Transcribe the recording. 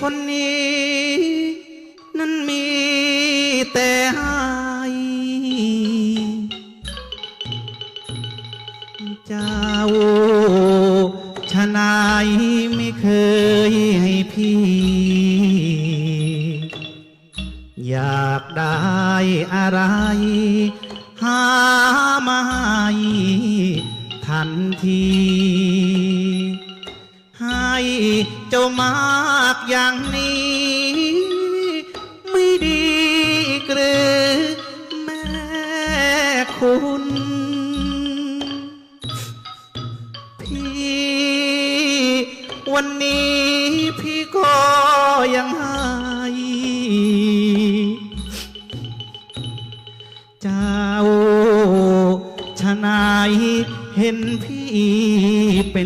คนนี้ นั้นมีแต่ให้เจ้าชนายไม่เคยให้พี่ อยากได้อะไร หามาให้ทันที เจ้ามากอย่างนี้ ไม่ดีกหรือแม่คุณพี่วันนี้พี่ก็ยังให้เจ้าชนายเห็นพี่เป็น